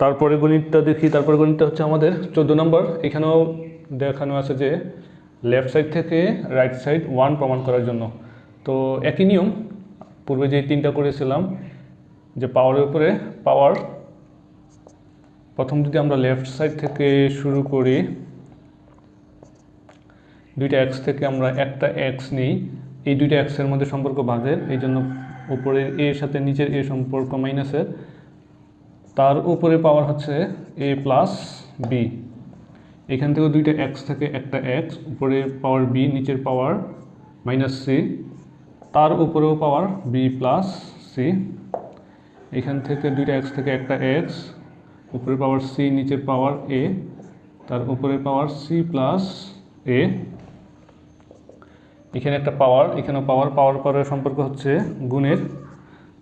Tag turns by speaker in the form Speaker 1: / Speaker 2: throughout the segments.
Speaker 1: তারপরে গণিতটা দেখি, তারপরে গণিতটা হচ্ছে আমাদের চোদ্দ নম্বর। এখানেও দেখানো আছে যে লেফট সাইড থেকে রাইট সাইড ওয়ান প্রমাণ করার জন্য। তো একই নিয়ম, পূর্বে যে তিনটা করেছিলাম, যে পাওয়ারের উপরে পাওয়ার প্রথম যদি আমরা লেফট সাইড থেকে শুরু করি, দুইটা এক্স থেকে আমরা একটা এক্স নিই, এই দুইটা এক্সের মধ্যে সম্পর্ক ভাগের এই জন্য উপরের এর সাথে নিচের এ সম্পর্ক মাইনাসের তার উপরে পাওয়ার হচ্ছে এ প্লাস বি এখান থেকে দুইটা এক্স থেকে, একটা এক্স উপরে পাওয়ার বি নিচের পাওয়ার মাইনাস সি তার উপরেও পাওয়ার বি প্লাস সি এখান থেকে দুইটা এক্স থেকে, একটা এক্স উপরে পাওয়ার সি নিচের পাওয়ার এ তার উপরে পাওয়ার সি প্লাস এ এখানে একটা পাওয়ার এখানে পাওয়ার পাওয়ার পাওয়ারের সম্পর্ক হচ্ছে গুণের।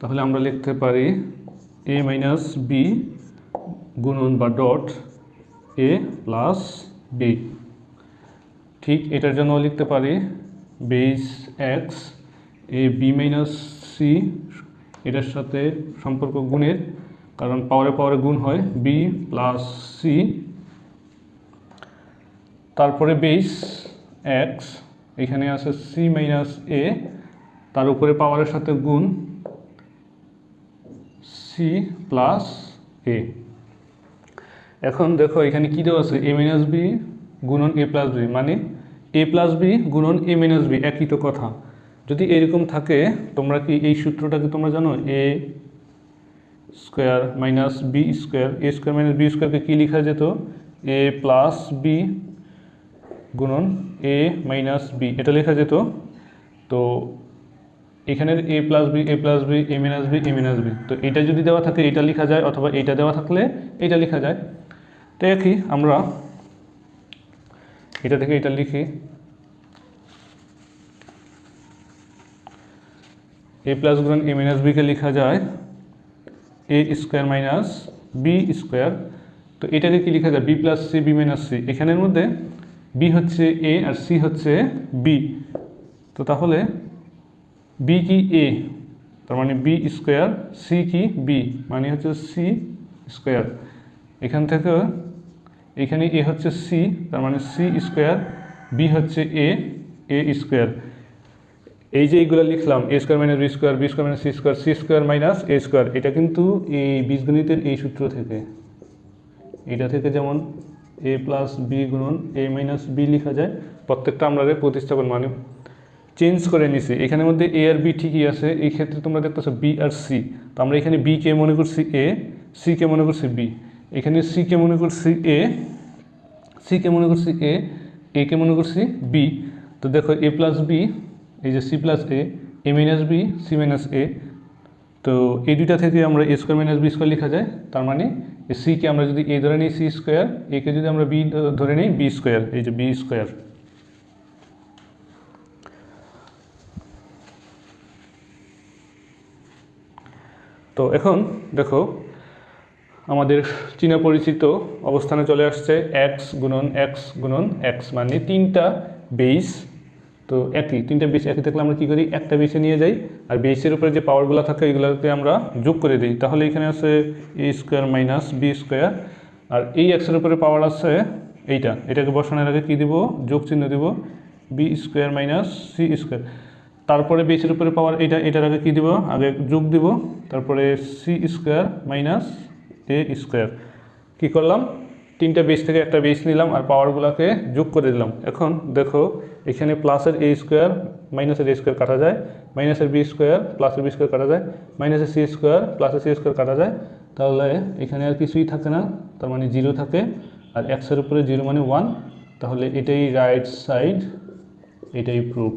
Speaker 1: তাহলে আমরা লিখতে পারি এ মাইনাস বি গুণন বা ডট এ প্লাস বি ঠিক এটার জন্য লিখতে পারি base X A B minus C এটার সাথে সম্পর্ক গুণের, কারণ পাওয়ারে পাওয়ারে গুণ হয় বি প্লাস সি তারপরে বেস এক্স এখানে আছে সি মাইনাস এ তার উপরে পাওয়ারের সাথে গুণ সি প্লাস এ। এখন দেখো এখানে কী দেওয়া আছে? এ মাইনাস বি গুণন এ প্লাস বি মানে এ প্লাস বি গুণন এ মাইনাস বি একই তো কথা। যদি এরকম থাকে, তোমরা কি এই সূত্রটাকে তোমরা জানো? A square minus B square A square minus B স্কোয়ারকে কী লেখা যেত? এ প্লাস বি গুণন এ মাইনাস বি এটা লেখা যেত? তো এখানের A plus B A plus B A minus B A minus B তো এটা যদি দেওয়া থাকে, এটা লেখা যায়, অথবা এটা দেওয়া থাকলে এটা লেখা যায়। তো একই আমরা এটা থেকে এটা লিখি। এ প্লাস গুণন এ মাইনাস বিকে লেখা যায় A square minus B square তো এটাকে কি লেখা যায়? B plus C B minus C এখানের মধ্যে বি হচ্ছে এ আর সি হচ্ছে বি তো তাহলে বি কি এ তার মানে বি স্কোয়ার সি কি বি মানে হচ্ছে সি স্কোয়ার এখান থেকে এখানে এ হচ্ছে সি তার মানে সি স্কোয়ার বি হচ্ছে এ এ স্কোয়ার এই যে এইগুলো লিখলাম A square minus B square B square minus C square C square minus A square এটা কিন্তু এই বীজগণিতের এই সূত্র থেকে। এটা থেকে যেমন এ প্লাস বি গুণন এ মাইনাস বি লেখা যায়, প্রত্যেকটা আমরা প্রতিস্থাপন মানে চেঞ্জ করে নিছি। এখানের মধ্যে এ আর বি ঠিকই আছে। এই ক্ষেত্রে তোমরা দেখতেছো বি আর সি তো আমরা এখানে বি কে মনে করছি এ সি কে মনে করছি বি এখানে সি কে মনে করছি এ সি কে মনে করছি এ এ কে মনে করছি বি তো দেখো এ প্লাস বি এই যে C plus A A minus B C minus A তো এই দুইটা থেকে আমরা A square minus B square লেখা যায়। তার মানে সিকে আমরা যদি এ ধরে নিই সি স্কোয়ার একে যদি আমরা বি ধরে নিই বি স্কোয়ার এই যে বি স্কোয়ার তো এখন দেখো, আমাদের চীনা পরিচিত অবস্থানে চলে আসছে এক্স গুণন এক্স গুণন এক্স মানে তিনটা বেস তো একই, তিনটা বেস একই থাকলে আমরা কী করি? একটা বেসে নিয়ে যাই, আর বেসের উপরে যে পাওয়ারগুলো থাকে এগুলোকে আমরা যোগ করে দিই। তাহলে এখানে আছে A square minus B square আর এই এক্সের উপরে পাওয়ার আছে এইটা। এটাকে বসানোর আগে কী দিব? যোগ চিহ্ন দিব B square minus C square তারপরে বেসের উপরে পাওয়ার এটা, এটার আগে কী দিব? আগে যোগ দিব। তারপরে C square minus A square কী করলাম? তিনটা বেস থেকে একটা বেস নিলাম আর পাওয়ারগুলোকে যোগ করে দিলাম। এখন দেখো, এখানে প্লাসের এ স্কোয়ার মাইনাসের এ স্কোয়ার কাটা যায়। মাইনাসের বি স্কোয়ার প্লাসের বি স্কোয়ার কাটা যায়। মাইনাসের সি স্কোয়ার প্লাসের সি স্কোয়ার কাটা যায়। তাহলে এখানে আর কিছুই থাকে না, তার মানে জিরো থাকে। আর এক্সের উপরে জিরো মানে ওয়ান তাহলে এটাই রাইট সাইড এটাই প্রুফ